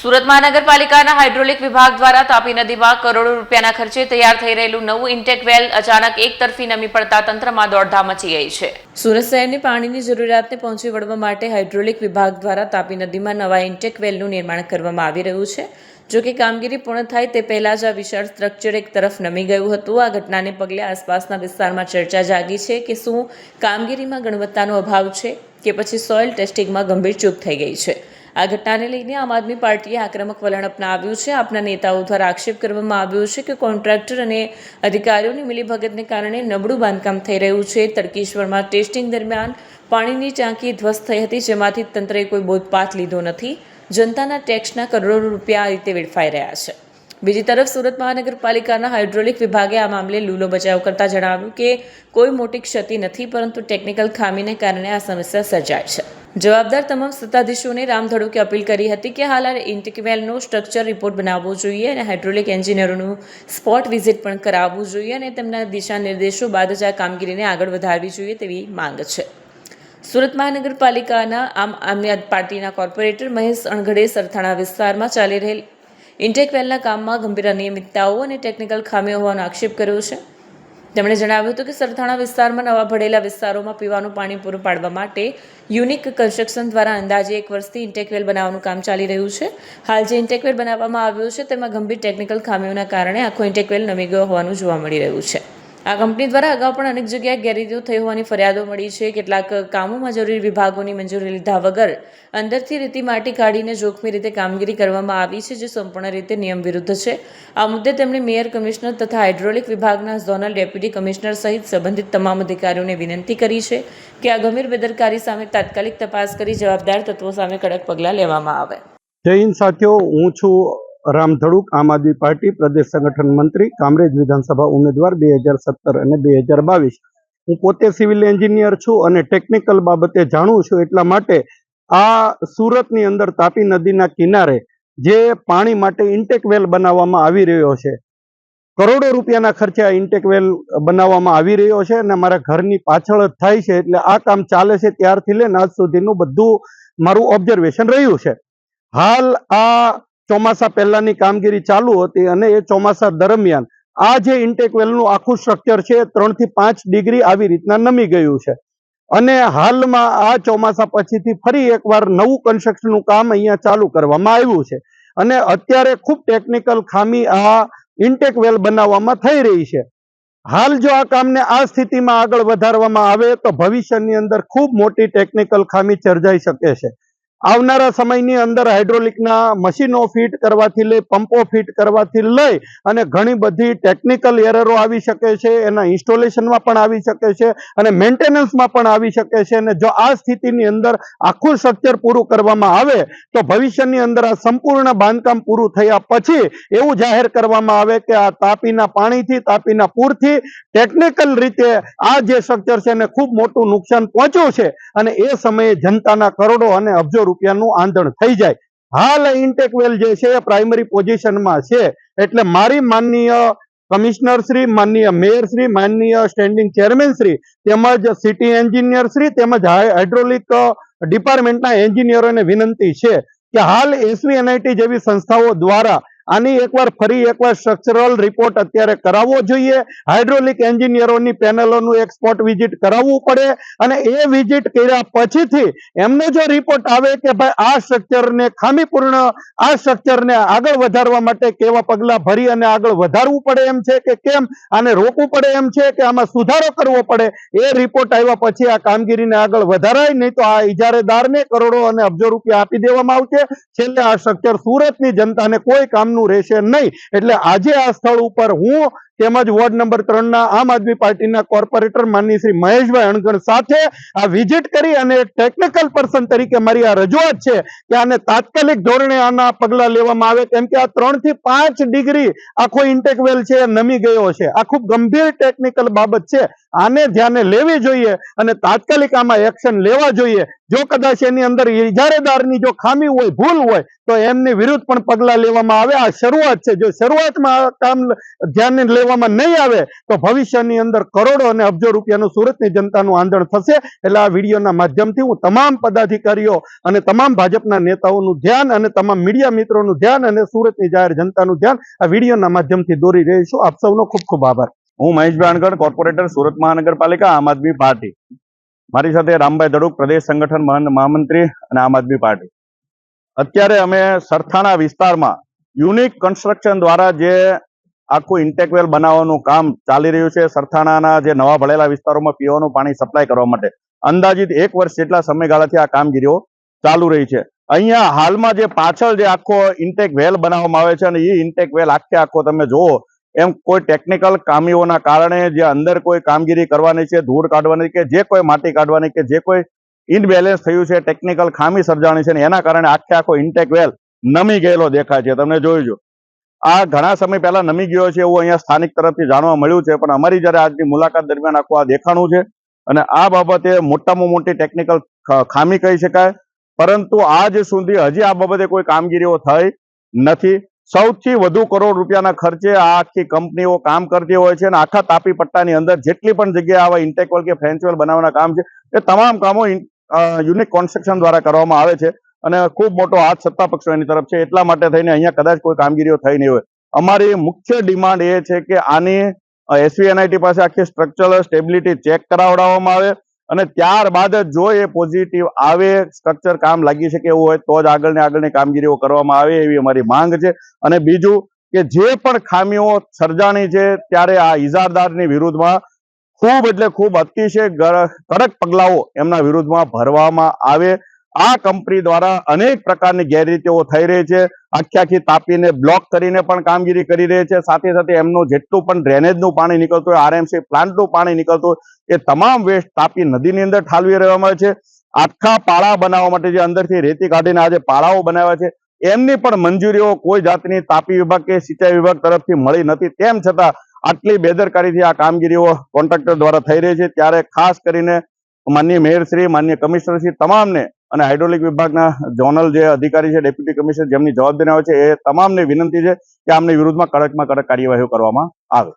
સુરત મહાનગરપાલિકાના હાઇડ્રોલિક વિભાગ દ્વારા તાપી નદીમાં કરોડો રૂપિયાના ખર્ચે તૈયાર થઈ રહેલું નવું ઇન્ટેક વેલ અચાનક એક તરફી નમી પડતા તંત્રમાં દોડધામ મચી ગઈ છે. સુરત શહેરની પાણીની જરૂરિયાતને પહોંચી વળવા માટે હાઇડ્રોલિક વિભાગ દ્વારા તાપી નદીમાં નવા ઇન્ટેક વેલનું નિર્માણ કરવામાં આવી રહ્યું છે. જો કે કામગીરી પૂર્ણ થાય તે પહેલા જ આ વિશાળ સ્ટ્રક્ચર એક તરફ નમી ગયું હતું. આ ઘટનાને પગલે આસપાસના વિસ્તારમાં ચર્ચા જાગી છે કે શું કામગીરીમાં ગુણવત્તાનો અભાવ છે કે પછી સોઇલ ટેસ્ટિંગમાં ગંભીર ચૂક થઈ ગઈ છે. આ ઘટનાને લઈને આમ આદમી પાર્ટીએ આક્રમક વલણ અપનાવ્યું છે. આપના નેતાઓ દ્વારા આક્ષેપ કરવામાં આવ્યો છે કે કોન્ટ્રાક્ટર અને અધિકારીઓની મિલીભગતને કારણે નબળું બાંધકામ થઈ રહ્યું છે. તડકેશ્વરમાં ટેસ્ટિંગ દરમિયાન પાણીની ટાંકી ધ્વસ્ત થઈ હતી, જેમાંથી તંત્રએ કોઈ બોધપાઠ લીધો નથી. જનતાના ટેક્સના કરોડો રૂપિયા આ રીતે વેડફાઈ રહ્યા છે. બીજી તરફ સુરત મહાનગરપાલિકાના હાઇડ્રોલિક વિભાગે આ મામલે લૂલો બચાવ કરતા જણાવ્યું કે કોઈ મોટી ક્ષતિ નથી, પરંતુ ટેકનિકલ ખામીને કારણે આ સમસ્યા સર્જાય છે. જવાબદાર તમામ સત્તાધીશોને રામધડુકે અપીલ કરી હતી કે હાલ આ ઇન્ટિકવેલનો સ્ટ્રક્ચર રિપોર્ટ બનાવવો જોઈએ અને હાઇડ્રોલિક એન્જિનિયરોનું સ્પોટ વિઝિટ પણ કરાવવું જોઈએ અને તેમના દિશા નિર્દેશો બાદ જ આ કામગીરીને આગળ વધારવી જોઈએ તેવી માંગ છે. સુરત મહાનગરપાલિકાના આમ આદમી પાર્ટીના કોર્પોરેટર મહેશ અણઘડે સરથાણા વિસ્તારમાં ચાલી રહેલ ઇન્ટેકવેલના કામમાં ગંભીર અનિયમિતતાઓ અને ટેકનિકલ ખામીઓ હોવાનો આક્ષેપ કર્યો છે. તેમણે જણાવ્યું હતું કે સરથાણા વિસ્તારમાં નવા ભળેલા વિસ્તારોમાં પીવાનું પાણી પૂરું પાડવા માટે યુનિક કન્સ્ટ્રક્શન દ્વારા અંદાજે એક વર્ષથી ઇન્ટેકવેલ બનાવવાનું કામ ચાલી રહ્યું છે. હાલ જે ઇન્ટેકવેલ બનાવવામાં આવ્યું છે તેમાં ગંભીર ટેકનિકલ ખામીઓના કારણે આખો ઇન્ટેકવેલ નમી ગયો હોવાનું જોવા મળી રહ્યું છે. આ કંપની દ્વારા અગાઉ પણ અનેક જગ્યાએ ગેરરીતિઓ થઈ હોવાની ફરિયાદો મળી છે. કેટલાક કામોમાં જરૂરી વિભાગોની મંજૂરી લીધા વગર અંદરથી રીતિ માટી કાઢીને જોખમી રીતે કામગીરી કરવામાં આવી છે, જે સંપૂર્ણ રીતે નિયમ વિરુદ્ધ છે. આ મુદ્દે તેમણે મેયર કમિશનર તથા હાઇડ્રોલિક વિભાગના ઝોનલ ડેપ્યુટી કમિશનર સહિત સંબંધિત તમામ અધિકારીઓને વિનંતી કરી છે કે આ ગંભીર બેદરકારી સામે તાત્કાલિક તપાસ કરી જવાબદાર તત્વો સામે કડક પગલાં લેવામાં આવે. જય હિન્દ, સાથીઓ, હું છું રામ ધડુક, આમ આદમી પાર્ટી, પ્રદેશ સંગઠન મંત્રી, કામરેજ વિધાનસભા ઉમેદવાર બે હજાર સત્તર અને બે હજાર બાવીસ. હું પોતે સિવિલ એન્જિનિયર છું અને ટેકનિકલ બાબતે જાણું છું એટલા માટે આ સુરતની અંદર તાપી નદીના કિનારે જે પાણી માટે ઇન્ટેક વેલ બનાવવામાં આવી રહ્યો છે, કરોડો રૂપિયાના ખર્ચે આ ઇન્ટેક વેલ બનાવવામાં આવી રહ્યો છે અને મારા ઘરની પાછળ થાય છે એટલે આ કામ ચાલે છે ત્યારથી લઈને આજ સુધીનું બધું મારું ઓબ્ઝર્વેશન રહ્યું છે. હાલ આ ચોમાસા પહેલાની કામગીરી ચાલુ હતી અને એ ચોમાસા દરમિયાન આ જે ઇન્ટેક વેલનું આખું સ્ટ્રક્ચર છે ત્રણથી પાંચ ડિગ્રી આવી રીતના નમી ગયું છે. અને હાલમાં આ ચોમાસા પછીથી ફરી એકવાર નવું કન્સ્ટ્રક્શનનું કામ અહીંયા ચાલુ કરવામાં આવ્યું છે. અને અત્યારે ખૂબ ટેકનિકલ ખામી આ ઇન્ટેક વેલ બનાવવામાં થઈ રહી છે. હાલ જો આ કામને આ સ્થિતિમાં આગળ વધારવામાં આવે તો ભવિષ્યની અંદર ખૂબ મોટી ટેકનિકલ ખામી સર્જાઈ શકે છે. આવનારા સમયની અંદર હાઇડ્રોલિકના મશીનો ફિટ કરવાથી લઈ, પંપો ફિટ કરવાથી લઈ અને ઘણી બધી ટેકનિકલ એરરો આવી શકે છે, એના ઇન્સ્ટોલેશનમાં પણ આવી શકે છે અને મેન્ટેનન્સમાં પણ આવી શકે છે અને જો આ સ્થિતિની અંદર આખું સ્ટ્રક્ચર પૂરું કરવામાં આવે, તો ભવિષ્યની અંદર આ સંપૂર્ણ બાંધકામ પૂરું થયા પછી એવું જાહેર કરવામાં આવે કે આ તાપીના પાણીથી, તાપીના પૂરથી ટેકનિકલ રીતે આ જે સ્ટ્રક્ચર છે એને ખૂબ મોટું નુકસાન પહોંચ્યું છે અને એ સમયે જનતાના કરોડો અને અબજો રૂપિયાનું આંધણ થઈ જાય. હાલ ઇન્ટેક વેલ જે છે એ પ્રાઇમરી પોઝિશનમાં છે. એટલે મારી માનનીય કમિશનર શ્રી, માનનીય મેયર શ્રી, માનનીય સ્ટેન્ડિંગ ચેરમેન શ્રી, તેમજ સિટી એન્જિનિયર શ્રી, તેમજ હાઇડ્રોલિક ડિપાર્ટમેન્ટના એન્જિનિયરોને વિનંતી છે કે હાલ એસવી એનઆઈટી જેવી સંસ્થાઓ દ્વારા આની એકવાર ફરી એકવાર સ્ટ્રક્ચરલ રિપોર્ટ અત્યારે કરાવવો જોઈએ. હાઇડ્રોલિક એન્જિનિયરોની પેનલોનું એક સ્પોટ વિઝિટ કરાવવું પડે અને એ વિઝિટ કર્યા પછીથી એમનો જો રિપોર્ટ આવે કે ભાઈ આ સ્ટ્રક્ચરને ખામીપૂર્ણ, આ સ્ટ્રક્ચરને આગળ વધારવા માટે કેવા પગલાં ભરી અને આગળ વધારવું પડે એમ છે કે કેમ? આને રોકવું પડે એમ છે કે આમાં સુધારો કરવો પડે? એ રિપોર્ટ આવ્યા પછી આ કામગીરીને આગળ વધારાય, નહીં તો આ ઇજારેદારને કરોડો અને અબજો રૂપિયા આપી દેવામાં આવશે. છેલ્લે આ સ્ટ્રક્ચર સુરતની જનતાને કોઈ કામનું રહેશે નહીં. એટલે આજે આ સ્થળ ઉપર હું તેમજ વોર્ડ નંબર ત્રણના આમ આદમી પાર્ટીના કોર્પોરેટર માનની શ્રી મહેશભાઈ અણગણ સાથે આ વિઝિટ કરી અને ટેકનિકલ પર્સન તરીકે મારી આ રજૂઆત છે કે આને તાત્કાલિક ધોરણે આના પગલાં લેવામાં આવે, કેમ કે આ ત્રણથી પાંચ ડિગ્રી આખો ઇન્ટેક છે, નમી ગયો છે. આ ખૂબ ગંભીર ટેકનિકલ બાબત છે. આને ધ્યાને લેવી જોઈએ અને તાત્કાલિક આમાં એક્શન લેવા જોઈએ. જો કદાચ એની અંદર ઇજારેદારની જો ખામી હોય, ભૂલ હોય, તો એમની વિરુદ્ધ પણ પગલાં લેવામાં આવે. આ શરૂઆત છે. જો શરૂઆતમાં કામ ધ્યાને લેવા કરવામાં નહીં આવે, તો ભવિષ્યની અંદર કરોડો અને અબજો રૂપિયાનું સુરતની જનતાનું આંદોલન થશે. એટલે આ વિડીયોના માધ્યમથી હું તમામ પદાધિકારીઓ અને તમામ ભાજપના નેતાઓનું ધ્યાન અને તમામ મીડિયા મિત્રોનું ધ્યાન અને સુરતની જાહેર જનતાનું ધ્યાન આ વિડીયોના માધ્યમથી દોરી રહી છું. આપ સૌનો ખૂબ ખૂબ આભાર. હું મહેશ ભાણગઢ કોર્પોરેટર, સુરત મહાનગરપાલિકા, આમ આદમી પાર્ટી. મારી સાથે રામભાઈ દડુક પ્રદેશ સંગઠન મહામંત્રી અને આમ આદમી પાર્ટી. અત્યારે અમે સરથાણા વિસ્તારમાં યુનિક કન્સ્ટ્રક્શન દ્વારા જે આખું ઇન્ટેકવેલ બનાવવાનું કામ ચાલી રહ્યું છે. સરથાણાના જે નવા ભળેલા વિસ્તારોમાં પીવાનું પાણી સપ્લાય કરવા માટે. અંદાજિત એક વર્ષ જેટલા સમયગાળાથી આ કામગીરીઓ ચાલુ રહી છે. અહીંયા હાલમાં જે પાછળ જે આખો ઇન્ટેક વેલ બનાવવામાં આવે છે અને એ ઇન્ટેક વેલ આખે આખો તમે જુઓ, એમ કોઈ ટેકનિકલ ખામીઓના કારણે જે અંદર કોઈ કામગીરી કરવાની છે, ધૂળ કાઢવાની કે જે કોઈ માટી કાઢવાની કે જે કોઈ ઇનબેલેન્સ થયું છે ટેકનિકલ ખામી સર્જાણી છે ને એના કારણે આખે આખો ઇન્ટેક વેલ નમી ગયેલો દેખાય છે. તમને જોઈજો આ ઘણા સમય પહેલા નમી ગયો છે એવું અહીંયા સ્થાનિક તરફથી જાણવા મળ્યું છે, પણ અમારી જ્યારે આજની મુલાકાત દરમિયાન આખું આ દેખાણું છે અને આ બાબતે મોટામાં મોટી ટેકનિકલ ખામી કહી શકાય. પરંતુ આજ સુધી હજી આ બાબતે કોઈ કામગીરીઓ થઈ નથી. સૌથી વધુ કરોડ રૂપિયાના ખર્ચે આ આખી કંપનીઓ કામ કરતી હોય છે અને આખા તાપી પટ્ટાની અંદર જેટલી પણ જગ્યાએ આવા ઇન્ટેકવેલ કે ફ્રેન્ચવેલ બનાવવાના કામ છે, એ તમામ કામો યુનિક કોન્સ્ટ્રક્શન દ્વારા કરવામાં આવે છે. અને ખૂબ મોટો હાથ સત્તા પક્ષો એની તરફ છે. એટલા માટે થઈને અહીંયા કદાચ કોઈ કામગીરીઓ થઈ નહીં હોય. અમારી મુખ્ય ડિમાન્ડ એ છે કે આની એસવીએનઆઈટી પાસે આખી સ્ટ્રક્ચરલ સ્ટેબિલિટી ચેક કરાવડાવવામાં આવે અને ત્યારબાદ જ જો એ પોઝિટિવ આવે સ્ટ્રક્ચર કામ લાગી શકે એવું હોય તો જ આગળની આગળની કામગીરીઓ કરવામાં આવે એવી અમારી માંગ છે. અને બીજું કે જે પણ ખામીઓ સર્જાણી છે ત્યારે આ ઇજારદારની વિરુદ્ધમાં ખૂબ એટલે ખૂબ અતિશય કડક પગલાઓ એમના વિરુદ્ધમાં ભરવામાં આવે. આ કંપની દ્વારા અનેક પ્રકારની ગેરરીતિઓ થઈ રહી છે. આખી આખી તાપીને બ્લોક કરીને પણ કામગીરી કરી રહી છે. સાથે સાથે એમનું જેટલું પણ ડ્રેનેજનું પાણી નીકળતું હોય, આરએમસી પ્લાન્ટનું પાણી નીકળતું એ તમામ વેસ્ટ તાપી નદીની અંદર ઠાલવી રહેવામાં આવે છે. આખા પાળા બનાવવા માટે જે અંદરથી રેતી કાઢીને આજે પાળાઓ બનાવ્યા છે. એમની પણ મંજૂરીઓ કોઈ જાતની તાપી વિભાગ કે સિંચાઈ વિભાગ તરફથી મળી નથી. તેમ છતાં આટલી બેદરકારીથી આ કામગીરીઓ કોન્ટ્રાક્ટર દ્વારા થઈ રહી છે. ત્યારે ખાસ કરીને માન્ય મેયરશ્રી માન્ય કમિશનરશ્રી તમામને અને હાઇડ્રોલિક વિભાગના ઝોનલ જે અધિકારી છે ડેપ્યુટી કમિશનર જેમની જવાબદારી આવે છે, એ તમામને વિનંતી છે કે આમની વિરુદ્ધમાં કડકમાં કડક કાર્યવાહીઓ કરવામાં આવે.